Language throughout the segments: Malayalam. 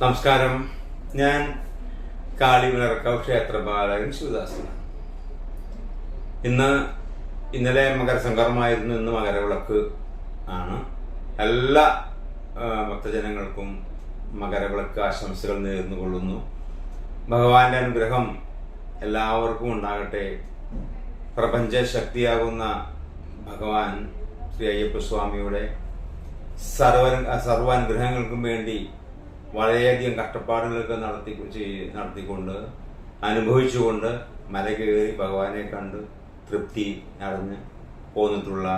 നമസ്കാരം. ഞാൻ കാളിവിളർക്കാവ് ക്ഷേത്രപാലകൻ ശിവദാസനാണ്. ഇന്ന് ഇന്നലെ മകരസംക്രമമായിരുന്നു. ഇന്ന് മകരവിളക്ക് ആണ്. എല്ലാ ഭക്തജനങ്ങൾക്കും മകരവിളക്ക് ആശംസകൾ നേർന്നു കൊള്ളുന്നു ഭഗവാന്റെ അനുഗ്രഹം എല്ലാവർക്കും ഉണ്ടാകട്ടെ. പ്രപഞ്ച ശക്തിയാകുന്ന ഭഗവാൻ ശ്രീ അയ്യപ്പസ്വാമിയുടെ സർവ സർവാനുഗ്രഹങ്ങൾക്കും വേണ്ടി വളരെയധികം കഷ്ടപ്പാടുകളൊക്കെ നടത്തി നടത്തിക്കൊണ്ട് അനുഭവിച്ചുകൊണ്ട് മല കയറി ഭഗവാനെ കണ്ട് തൃപ്തി നടന്ന് പോന്നിട്ടുള്ള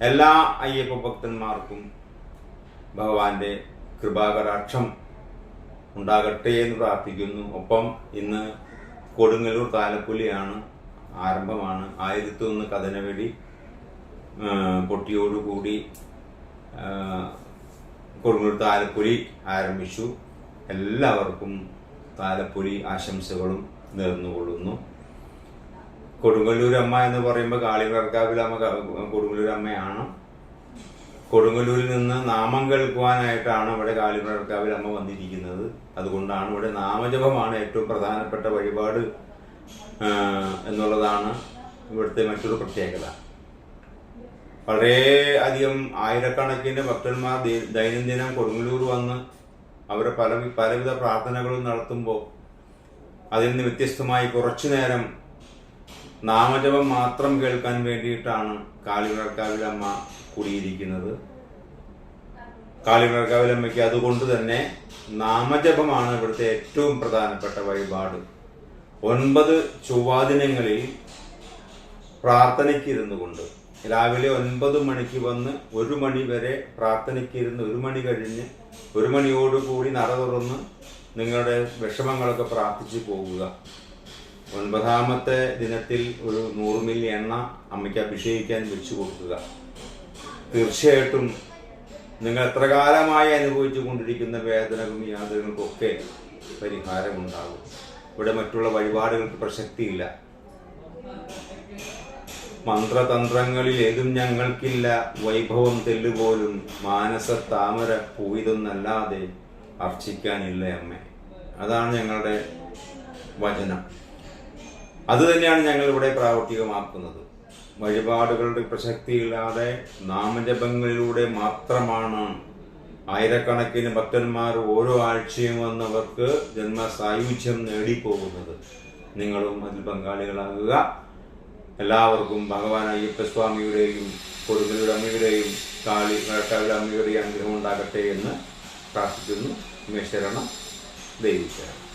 എല്ലാ അയ്യപ്പ ഭക്തന്മാർക്കും ഭഗവാന്റെ കൃപാകടാക്ഷം ഉണ്ടാകട്ടെ എന്ന് പ്രാർത്ഥിക്കുന്നു. ഒപ്പം ഇന്ന് കൊടുങ്ങല്ലൂർ താലപ്പൊലിയാണ് ആരംഭമാണ്. ആയിരത്തി ഒന്ന് കഥനവെടി പൊട്ടിയോടുകൂടി ആ, കൊടുങ്ങല്ലൂർ താലപ്പൊലി ആരംഭിച്ചു. എല്ലാവർക്കും താലപ്പൊലി ആശംസകളും നേർന്നുകൊള്ളുന്നു. കൊടുങ്ങല്ലൂർ അമ്മ എന്ന് പറയുമ്പോൾ കാളിവർക്കാവിൽ അമ്മ കൊടുങ്ങല്ലൂർ അമ്മയാണ്. കൊടുങ്ങല്ലൂരിൽ നിന്ന് നാമം കേൾക്കുവാനായിട്ടാണ് ഇവിടെ കാളിമഴക്കാവിൽ അമ്മ വന്നിരിക്കുന്നത്. അതുകൊണ്ടാണ് ഇവിടെ നാമജപമാണ് ഏറ്റവും പ്രധാനപ്പെട്ട വഴിപാട് എന്നുള്ളതാണ് ഇവിടുത്തെ മറ്റൊരു പ്രത്യേകത. വളരെ അധികം ആയിരക്കണക്കിന് ഭക്തന്മാർ ദൈനംദിനം കൊടുങ്ങല്ലൂർ വന്ന് അവരെ പല പലവിധ പ്രാർത്ഥനകളും നടത്തുമ്പോൾ അതിൽ നിന്ന് വ്യത്യസ്തമായി കുറച്ചു നേരം നാമജപം മാത്രം കേൾക്കാൻ വേണ്ടിയിട്ടാണ് കാളിവിളക്കാവിൽ അമ്മ കൂടിയിരിക്കുന്നത്. കാളിവിളക്കാവിൽ അമ്മയ്ക്ക് അതുകൊണ്ട് തന്നെ നാമജപമാണ് ഇവിടുത്തെ ഏറ്റവും പ്രധാനപ്പെട്ട വഴിപാട്. ഒൻപത് ചൊവ്വാദിനങ്ങളിൽ പ്രാർത്ഥനയ്ക്ക് ഇരുന്നു കൊണ്ട് രാവിലെ ഒൻപത് മണിക്ക് വന്ന് ഒരു മണി വരെ പ്രാർത്ഥനയ്ക്കിരുന്ന് ഒരു മണി കഴിഞ്ഞ് ഒരു മണിയോടുകൂടി നട തുറന്ന് നിങ്ങളുടെ വിഷമങ്ങളൊക്കെ പ്രാർത്ഥിച്ചു പോകുക. ഒൻപതാമത്തെ ദിനത്തിൽ ഒരു നൂറ് മില്ലി എണ്ണ അമ്മയ്ക്ക് അഭിഷേകിക്കാൻ വെച്ചു കൊടുക്കുക. തീർച്ചയായിട്ടും നിങ്ങൾ എത്ര കാലമായി അനുഭവിച്ചു കൊണ്ടിരിക്കുന്ന വേദനകളും യാതനകൾക്കൊക്കെ പരിഹാരമുണ്ടാകും. ഇവിടെ മറ്റുള്ള വഴിപാടുകൾക്ക് പ്രസക്തിയില്ല മന്ത്രതന്ത്രങ്ങളിൽ ഏതും ഞങ്ങൾക്കില്ല. വൈഭവം തെല്ലുപോലും മാനസ താമര പൂവിതൊന്നല്ലാതെ അർച്ചിക്കാനില്ല അമ്മ. അതാണ് ഞങ്ങളുടെ വചനം. അത് തന്നെയാണ് ഞങ്ങൾ ഇവിടെ പ്രാവർത്തികമാക്കുന്നത്. വഴിപാടുകളുടെ പ്രസക്തിയില്ലാതെ നാമജപങ്ങളിലൂടെ മാത്രമാണ് ആയിരക്കണക്കിന് ഭക്തന്മാർ ഓരോ ആഴ്ചയും വന്നവർക്ക് ജന്മസായുജ്യം നേടിപ്പോകുന്നത്. നിങ്ങളും അതിൽ പങ്കാളികളാകുക. എല്ലാവർക്കും ഭഗവാൻ അയ്യപ്പസ്വാമിയുടെയും കൊടുങ്ങലൂർ അമ്മയുടെയും കാളി വേട്ടാവിലെ അമ്മയുടെയും അനുഗ്രഹം ഉണ്ടാകട്ടെ എന്ന് പ്രാർത്ഥിക്കുന്നു. മേശരണം ദൈവിക്കണം